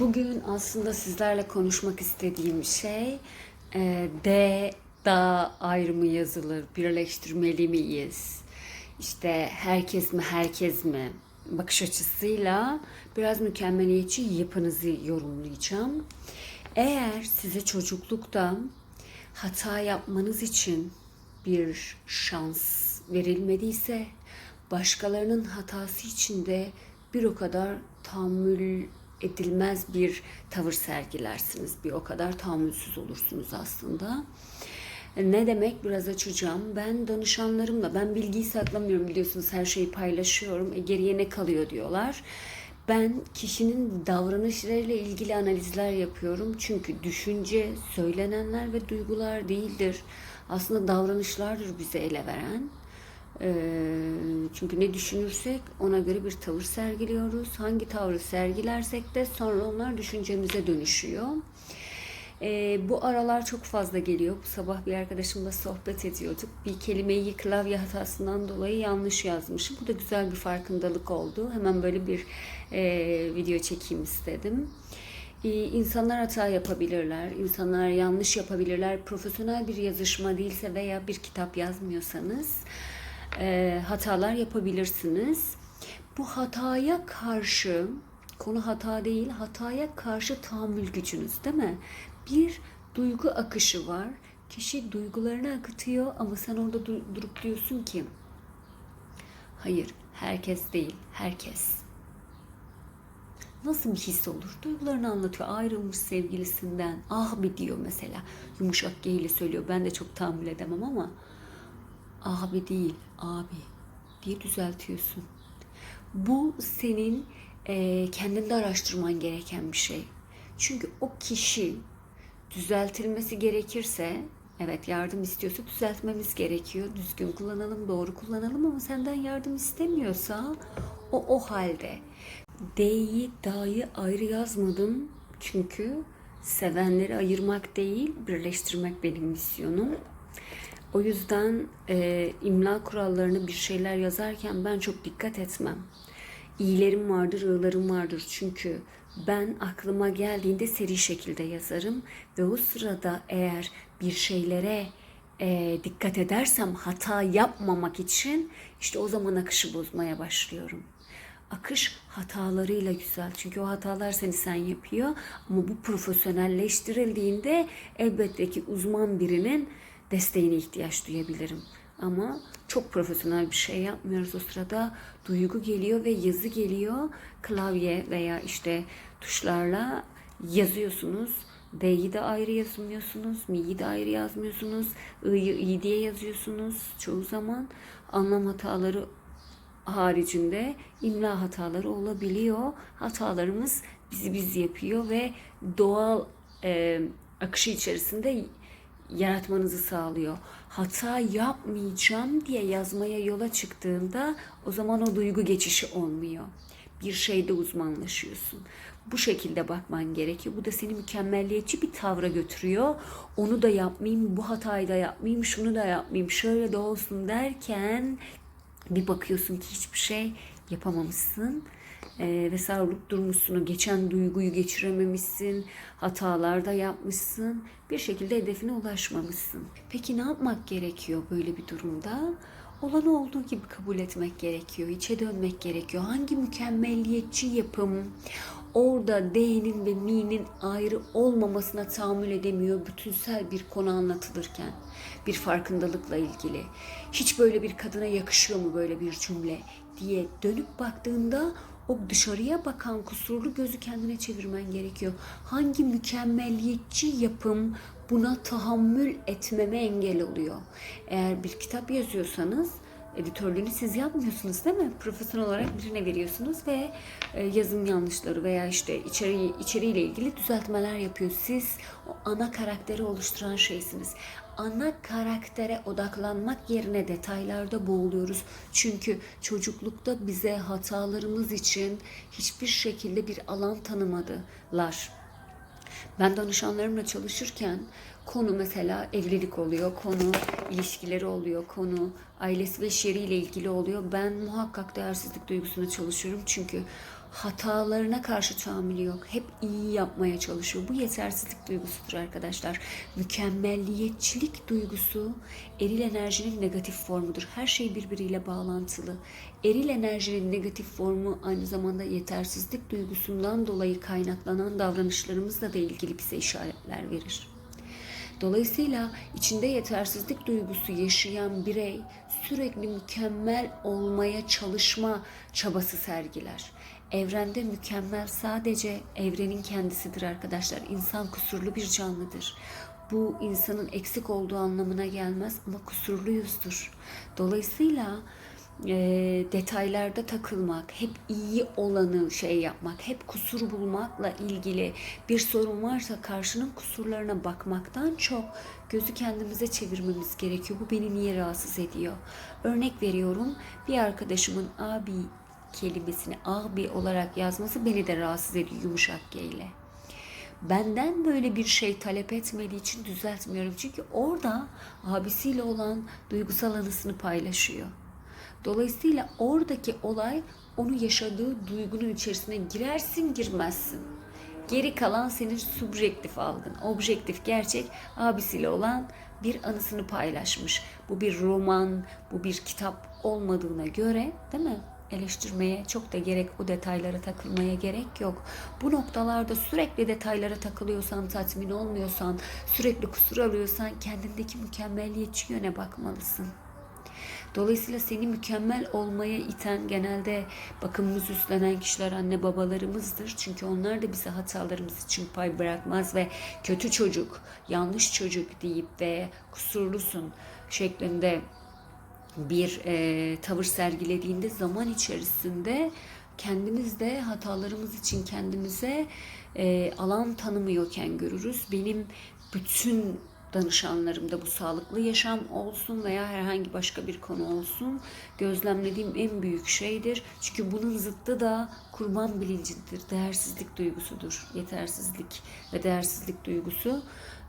Bugün aslında sizlerle konuşmak istediğim şey e, D, da ayrımı yazılır, birleştirmeli miyiz? İşte herkes mi, herkes mi? Bakış açısıyla biraz mükemmeliyetçi yapınızı yorumlayacağım. Eğer size çocuklukta hata yapmanız için bir şans verilmediyse başkalarının hatası için de bir o kadar tahammül edilmez bir tavır sergilersiniz. Bir o kadar tahammülsüz olursunuz aslında. Ne demek biraz açacağım. Ben danışanlarımla, ben bilgiyi saklamıyorum biliyorsunuz her şeyi paylaşıyorum. E, geriye ne kalıyor diyorlar. Ben kişinin davranışlarıyla ilgili analizler yapıyorum. Çünkü düşünce, söylenenler ve duygular değildir. Aslında davranışlardır bize ele veren. Ee, çünkü ne düşünürsek ona göre bir tavır sergiliyoruz. Hangi tavrı sergilersek de sonra onlar düşüncemize dönüşüyor. Ee, bu aralar çok fazla geliyor. Bu sabah bir arkadaşımla sohbet ediyorduk. Bir kelimeyi klavye hatasından dolayı yanlış yazmışım. Bu da güzel bir farkındalık oldu. Hemen böyle bir e, video çekeyim istedim. Ee, İnsanlar hata yapabilirler, insanlar yanlış yapabilirler. Profesyonel bir yazışma değilse veya bir kitap yazmıyorsanız e, hatalar yapabilirsiniz. Bu hataya karşı, konu hata değil, hataya karşı tahammül gücünüz değil mi? Bir duygu akışı var. Kişi duygularını akıtıyor ama sen orada dur- durup diyorsun ki hayır herkes değil herkes. Nasıl bir his olur? Duygularını anlatıyor. Ayrılmış sevgilisinden. Ah bir diyor mesela. Yumuşak G ile söylüyor. Ben de çok tahammül edemem ama abi değil abi diye düzeltiyorsun. Bu senin e, kendinde araştırman gereken bir şey. Çünkü o kişi düzeltilmesi gerekirse evet yardım istiyorsa düzeltmemiz gerekiyor. Düzgün kullanalım, doğru kullanalım ama senden yardım istemiyorsa o o halde. D'yi, da'yı ayrı yazmadım çünkü sevenleri ayırmak değil, birleştirmek benim misyonum. O yüzden e, imla kurallarını bir şeyler yazarken ben çok dikkat etmem. İyilerim vardır, ığlarım vardır. Çünkü ben aklıma geldiğinde seri şekilde yazarım ve o sırada eğer bir şeylere e, dikkat edersem hata yapmamak için işte o zaman akışı bozmaya başlıyorum. Akış hatalarıyla güzel. Çünkü o hatalar seni sen yapıyor. Ama bu profesyonelleştirildiğinde elbette ki uzman birinin desteğine ihtiyaç duyabilirim. Ama çok profesyonel bir şey yapmıyoruz o sırada. Duygu geliyor ve yazı geliyor. Klavye veya işte tuşlarla yazıyorsunuz. D'yi de ayrı yazmıyorsunuz. Mi'yi de ayrı yazmıyorsunuz. I'yı i diye yazıyorsunuz çoğu zaman. Anlam hataları haricinde imla hataları olabiliyor. Hatalarımız bizi biz yapıyor ve doğal e, akışı içerisinde yaratmanızı sağlıyor. Hata yapmayacağım diye yazmaya yola çıktığında o zaman o duygu geçişi olmuyor. Bir şeyde uzmanlaşıyorsun. Bu şekilde bakman gerekiyor. Bu da seni mükemmelliyetçi bir tavra götürüyor. Onu da yapmayayım, bu hatayı da yapmayayım, şunu da yapmayayım, şöyle de olsun derken bir bakıyorsun ki hiçbir şey yapamamışsın ee, ve savrulup durmuşsun. O geçen duyguyu geçirememişsin, hatalar da yapmışsın. Bir şekilde hedefine ulaşmamışsın. Peki ne yapmak gerekiyor böyle bir durumda? Olanı olduğu gibi kabul etmek gerekiyor, içe dönmek gerekiyor. Hangi mükemmelliyetçi yapım orada D'nin ve mi'nin ayrı olmamasına tahammül edemiyor bütünsel bir konu anlatılırken bir farkındalıkla ilgili. Hiç böyle bir kadına yakışıyor mu böyle bir cümle diye dönüp baktığında o dışarıya bakan kusurlu gözü kendine çevirmen gerekiyor. Hangi mükemmelliyetçi yapım buna tahammül etmeme engel oluyor? Eğer bir kitap yazıyorsanız editörlüğünü siz yapmıyorsunuz değil mi? Profesyonel olarak birine veriyorsunuz ve e, yazım yanlışları veya işte içeriği, içeriğiyle ilgili düzeltmeler yapıyor. Siz o ana karakteri oluşturan şeysiniz. Ana karaktere odaklanmak yerine detaylarda boğuluyoruz. Çünkü çocuklukta bize hatalarımız için hiçbir şekilde bir alan tanımadılar. Ben danışanlarımla çalışırken konu mesela evlilik oluyor, konu ilişkileri oluyor, konu ailesi ve iş yeriyle ilgili oluyor. Ben muhakkak değersizlik duygusuna çalışıyorum çünkü hatalarına karşı tahammülü yok. Hep iyi yapmaya çalışıyor. Bu yetersizlik duygusudur arkadaşlar. Mükemmelliyetçilik duygusu eril enerjinin negatif formudur. Her şey birbiriyle bağlantılı. Eril enerjinin negatif formu aynı zamanda yetersizlik duygusundan dolayı kaynaklanan davranışlarımızla da ilgili bize işaretler verir. Dolayısıyla içinde yetersizlik duygusu yaşayan birey sürekli mükemmel olmaya çalışma çabası sergiler. Evrende mükemmel sadece evrenin kendisidir arkadaşlar. İnsan kusurlu bir canlıdır. Bu insanın eksik olduğu anlamına gelmez ama kusurluyuzdur. Dolayısıyla e, detaylarda takılmak, hep iyi olanı şey yapmak, hep kusur bulmakla ilgili bir sorun varsa karşının kusurlarına bakmaktan çok gözü kendimize çevirmemiz gerekiyor. Bu beni niye rahatsız ediyor? Örnek veriyorum bir arkadaşımın abi kelimesini abi olarak yazması beni de rahatsız ediyor yumuşak G ile. Benden böyle bir şey talep etmediği için düzeltmiyorum. Çünkü orada abisiyle olan duygusal anısını paylaşıyor. Dolayısıyla oradaki olay onu yaşadığı duygunun içerisine girersin girmezsin. Geri kalan senin subjektif algın. Objektif gerçek abisiyle olan bir anısını paylaşmış. Bu bir roman, bu bir kitap olmadığına göre değil mi? Eleştirmeye çok da gerek o detaylara takılmaya gerek yok. Bu noktalarda sürekli detaylara takılıyorsan, tatmin olmuyorsan, sürekli kusur alıyorsan kendindeki mükemmelliyetçi yöne bakmalısın. Dolayısıyla seni mükemmel olmaya iten genelde bakımımızı üstlenen kişiler anne babalarımızdır. Çünkü onlar da bize hatalarımız için pay bırakmaz ve kötü çocuk, yanlış çocuk deyip ve kusurlusun şeklinde bir e, tavır sergilediğinde zaman içerisinde kendimiz de hatalarımız için kendimize e, alan tanımıyorken görürüz. Benim bütün danışanlarımda bu sağlıklı yaşam olsun veya herhangi başka bir konu olsun gözlemlediğim en büyük şeydir. Çünkü bunun zıttı da kurban bilincidir, değersizlik duygusudur. Yetersizlik ve değersizlik duygusu.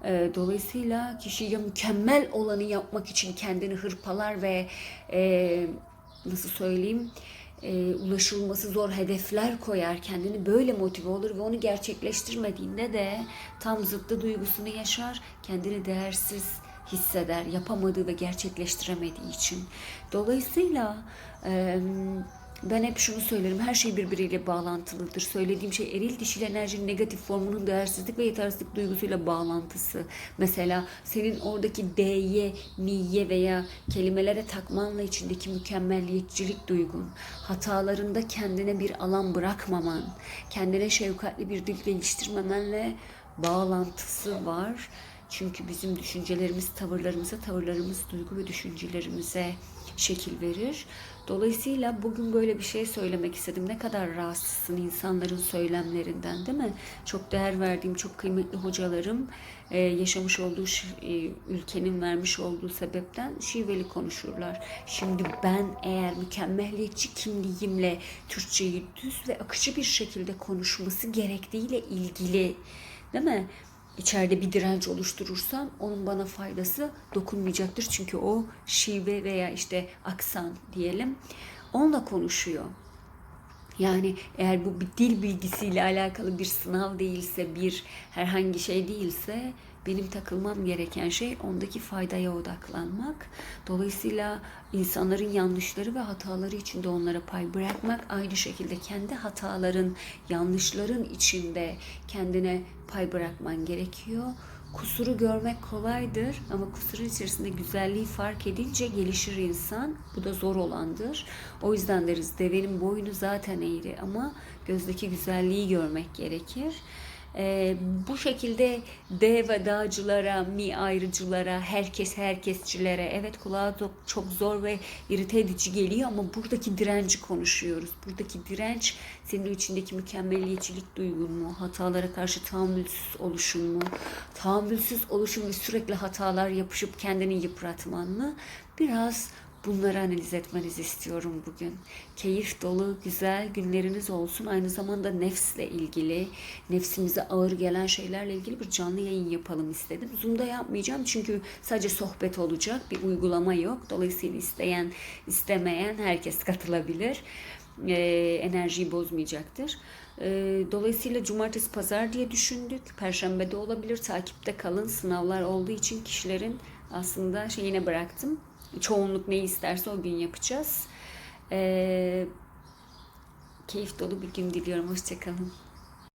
Ee, dolayısıyla kişi ya mükemmel olanı yapmak için kendini hırpalar ve e, nasıl söyleyeyim e, ulaşılması zor hedefler koyar, kendini böyle motive olur ve onu gerçekleştirmediğinde de tam zıttı duygusunu yaşar, kendini değersiz hisseder, yapamadığı ve gerçekleştiremediği için. Dolayısıyla e, ben hep şunu söylerim. Her şey birbiriyle bağlantılıdır. Söylediğim şey eril dişil enerjinin negatif formunun değersizlik ve yetersizlik duygusuyla bağlantısı. Mesela senin oradaki D'ye, mi'ye veya kelimelere takmanla içindeki mükemmelliyetçilik duygun, hatalarında kendine bir alan bırakmaman, kendine şefkatli bir dil geliştirmemenle bağlantısı var. Çünkü bizim düşüncelerimiz tavırlarımıza, tavırlarımız duygu ve düşüncelerimize şekil verir. Dolayısıyla bugün böyle bir şey söylemek istedim. Ne kadar rahatsızsın insanların söylemlerinden değil mi? Çok değer verdiğim, çok kıymetli hocalarım e, yaşamış olduğu e, ülkenin vermiş olduğu sebepten şiveli konuşurlar. Şimdi ben eğer mükemmeliyetçi kimliğimle Türkçeyi düz ve akıcı bir şekilde konuşması gerektiğiyle ilgili değil mi? İçeride bir direnç oluşturursam onun bana faydası dokunmayacaktır. Çünkü o şive veya işte aksan diyelim onunla konuşuyor. Yani eğer bu bir dil bilgisiyle alakalı bir sınav değilse, bir herhangi şey değilse benim takılmam gereken şey ondaki faydaya odaklanmak. Dolayısıyla insanların yanlışları ve hataları içinde onlara pay bırakmak, aynı şekilde kendi hataların, yanlışların içinde kendine pay bırakman gerekiyor. Kusuru görmek kolaydır ama kusurun içerisinde güzelliği fark edince gelişir insan. Bu da zor olandır. O yüzden deriz devenin boynu zaten eğri ama gözdeki güzelliği görmek gerekir. Ee, bu şekilde D ve dağcılara, mi ayrıcılara, herkes herkesçilere evet kulağa çok, çok zor ve irite edici geliyor ama buradaki direnci konuşuyoruz. Buradaki direnç senin içindeki mükemmeliyetçilik duygun mu, hatalara karşı tahammülsüz oluşun mu, tahammülsüz oluşun ve sürekli hatalar yapışıp kendini yıpratman mı? Biraz Bunları analiz etmenizi istiyorum bugün. Keyif dolu, güzel günleriniz olsun. Aynı zamanda nefsle ilgili, nefsimize ağır gelen şeylerle ilgili bir canlı yayın yapalım istedim. Zoom'da yapmayacağım çünkü sadece sohbet olacak. Bir uygulama yok. Dolayısıyla isteyen, istemeyen herkes katılabilir. e, enerjiyi bozmayacaktır. E, dolayısıyla cumartesi pazar diye düşündük. Perşembe de olabilir. Takipte kalın. Sınavlar olduğu için kişilerin aslında şeyine bıraktım. Çoğunluk ne isterse o gün yapacağız. E, keyif dolu bir gün diliyorum. Hoşçakalın.